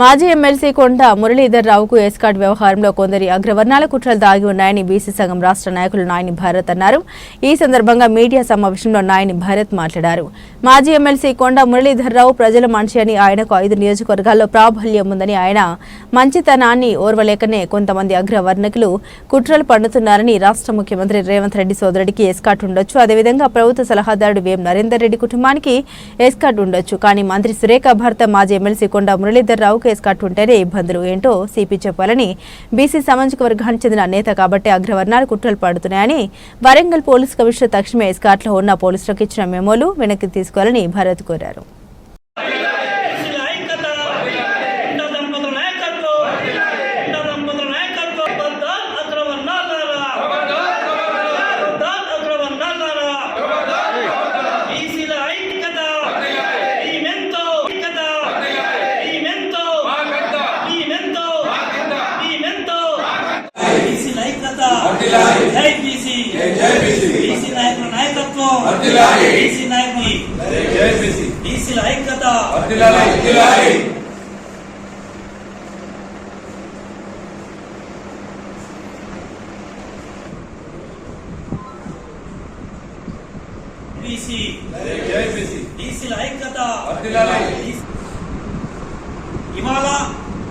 మాజీ ఎమ్మెల్సీ కొండ మురళీధర్ రావుకు ఎస్కాట్ వ్యవహారంలో కొందరి అగ్రవర్ణాల కుట్రలు దాగి ఉన్నాయని బీసీ సంఘం రాష్ట్ర నాయకులు నాయని భారత్ అన్నారు. ఈ సందర్భంగా మీడియా సమావేశంలో నాయని భారత్ మాట్లాడారు. మాజీ ఎమ్మెల్సీ కొండ మురళీధర్ రావు ప్రజల మనిషి అని ఆయనకు ఐదు నియోజకవర్గాల్లో ప్రాబల్యం ఉందని ఆయన మంచితనాన్ని ఓర్వలేకనే కొంతమంది అగ్రవర్ణకులు కుట్రలు పండుతున్నారని రాష్ట్ర ముఖ్యమంత్రి రేవంత్ రెడ్డి సోదరుడికి ఎస్కాట్ ఉండొచ్చు. అదేవిధంగా ప్రభుత్వ సలహాదారుడు వేం నరేందర్ రెడ్డి కుటుంబానికి ఎస్కాట్ ఉండొచ్చు. కానీ మంత్రి సురేఖ భర్త మాజీ ఎమ్మెల్సీ కొండ మురళీధర్ రావుకు కేసు ఉంటేనే ఇబ్బందులు. ఏంటో సిపి చెప్పాలని బీసీ సామాజిక వర్గానికి చెందిన నేత కాబట్టి అగ్రవర్ణాలు కుట్రలు పడుతున్నాయని వరంగల్ పోలీస్ కమిషనర్ తక్షణమే స్కాట్లో ఉన్న పోలీసులకు ఇచ్చిన మెమోలు వెనక్కి తీసుకోవాలని భరత్ కోరారు బీసీల ఐక్యత ఇంత దంపతుల నాయకత్వం ఇంత దంపతుల నాయకత్వం బద్దాల్ అగ్రవర్ణాలారా బద్దాల్ అగ్రవర్ణాలారా బీసీల ఐక్యత ఈ మెంతో ఐక్యత ఈ మెంతో ఈ మెంతో ఈ మెంతో బీసీల ఐక్యత జై బీసీ. బీసీ. నాయకుల నాయకత్వం. బీసీ నాయకులు బీసీల ఐక్యత. బీసీ. బీసీల ఐక్యత. ఇవాళ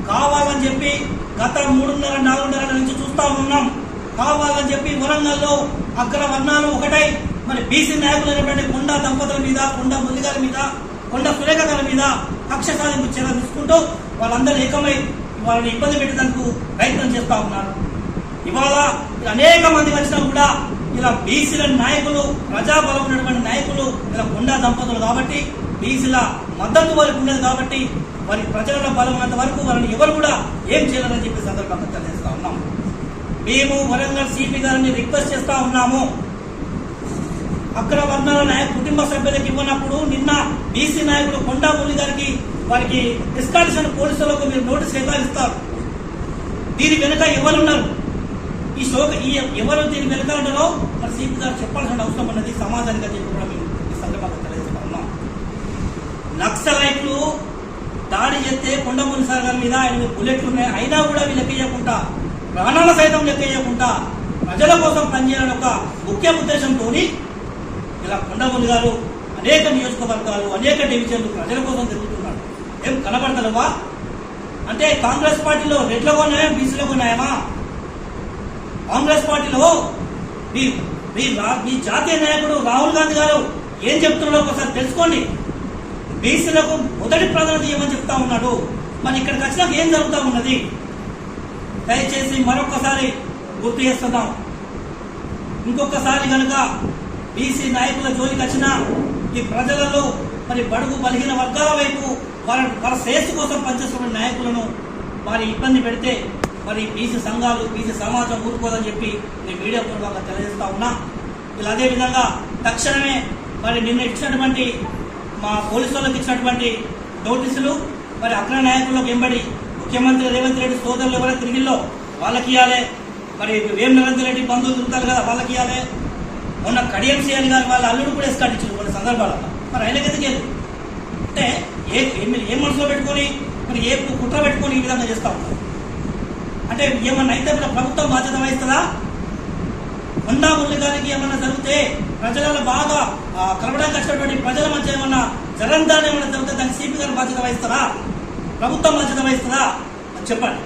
కావాలని చెప్పి గత మూడున్నర నాలుగున్నర నుంచి చూస్తా ఉన్నాం. కావాలని చెప్పి వరంగల్లో అగ్ర వర్ణాలు ఒకటై మరి బీసీ నాయకులైనటువంటి కొండ దంపతుల మీద కొండ ముల్లిగారి మీద కొండ సురేఖ గారి మీద కక్ష సాధింపు చర్య తీసుకుంటూ వాళ్ళందరూ ఏకమై వాళ్ళని ఇబ్బంది పెట్టేందుకు ప్రయత్నం చేస్తూ ఉన్నారు. ఇవాళ ఇలా అనేక మంది వచ్చినా కూడా ఇలా బీసీల నాయకులు ప్రజాబలం ఉన్నటువంటి నాయకులు ఇలా గుండా దంపతులు కాబట్టి బీసీల మద్దతు వారికి ఉండేది కాబట్టి వారి ప్రజల బలం ఉన్నంత వరకు వారిని ఎవరు కూడా ఏం చేయాలని చెప్పి సందర్భంగా తెలియజేస్తా ఉన్నాం. మేము వరంగల్ సిపి గారిని రిక్వెస్ట్ చేస్తా ఉన్నాము. అక్కడ వర్ణాల నాయక కుటుంబ సభ్యులకు ఇవ్వనప్పుడు నిన్న బీసీ నాయకుడు కొండా గారికి వారికి ఎస్కాలిషన్ పోలీసులకు మీరు నోటీస్ ఎట్లా ఇస్తారు దీని వెనుక ఎవరున్నారు? ఈ శోక ఈ ఎవరు దీని వెనుక ఉన్నారో మరి సిపి గారు చెప్పాల్సిన అవసరం ఉన్నది సమాజానికి అని చెప్పి కూడా మేము ఈ సందర్భంగా తెలియజేస్తా ఉన్నాం. నక్సలైట్లు దాడి చేస్తే కొండమూరి సార్ గారి మీద ఆయన బుల్లెట్లు ఉన్నాయి. అయినా కూడా వీళ్ళు లెక్కయ్యకుండా ప్రాణాల సైతం లెక్కయ్యకుండా ప్రజల కోసం పనిచేయాలని ఒక ముఖ్య ఉద్దేశంతో ఇలా కొండమూరి గారు అనేక నియోజకవర్గాలు అనేక డివిజన్లు ప్రజల కోసం తిరుగుతున్నాడు ఏం కనబడతలేవా అంటే కాంగ్రెస్ పార్టీలో రెడ్లకు ఉన్నాయా బీసీలకు ఉన్నాయమా కాంగ్రెస్ పార్టీలో మీ మీ మీ జాతీయ నాయకుడు రాహుల్ గాంధీ గారు ఏం చెప్తున్నాడో ఒకసారి తెలుసుకోండి. బీసీలకు మొదటి ప్రాధాన్యత ఇవ్వమని చెప్తా ఉన్నాడు. మరి ఇక్కడికి వచ్చినాక ఏం జరుగుతా ఉన్నది? దయచేసి మరొకసారి గుర్తు చేస్తున్నాం. ఇంకొకసారి కనుక బీసీ నాయకుల జోలికి వచ్చిన ఈ ప్రజలలో మరి బడుగు బలహీన వర్గాల వైపు వారి వారి శ్రేయస్సు కోసం పనిచేస్తున్న నాయకులను వారి ఇబ్బంది పెడితే మరి బీసీ సంఘాలు బీసీ సమాజం ఊరుకోదని చెప్పి నేను మీడియా పూర్వకంగా తెలియజేస్తా ఉన్నా. ఇలా అదే విధంగా తక్షణమే మరి నిన్న ఇచ్చినటువంటి మా పోలీసు వాళ్ళకి ఇచ్చినటువంటి నోటీసులు మరి అగ్ర నాయకులకు వెంబడి ముఖ్యమంత్రి రేవంత్ రెడ్డి సోదరులు ఎవరైతే తిరిగిల్లో వాళ్ళకి ఇవ్వాలి మరి వేం నరేంద్ర రెడ్డి బంధువులు తిరుగుతారు కదా వాళ్ళకి ఇవ్వాలి మొన్న కడియం చేయాలి కానీ వాళ్ళ అల్లుడు కూడా ఎస్కాటించారు కొన్ని సందర్భాలలో. మరి ఆయనకి ఎందుకు లేదు అంటే ఏ ఏ- మీరు ఏ మనసులో పెట్టుకొని మరి ఏ కుట్ర పెట్టుకొని ఈ విధంగా చేస్తా ఉంటారు అంటే ఏమన్నా అయితే మన ప్రభుత్వం బాధ్యత వహిస్తుందా? కొండా మురళి గారికి ఏమన్నా జరిగితే ప్రజలలో బాగా కలవడానికి వచ్చినటువంటి ప్రజల మధ్య ఏమన్నా జరంతాన్ని ఏమన్నా జరిగితే దానికి సిపి గారు బాధ్యత వహిస్తారా? ప్రభుత్వం బాధ్యత వహిస్తుందా? అది చెప్పండి.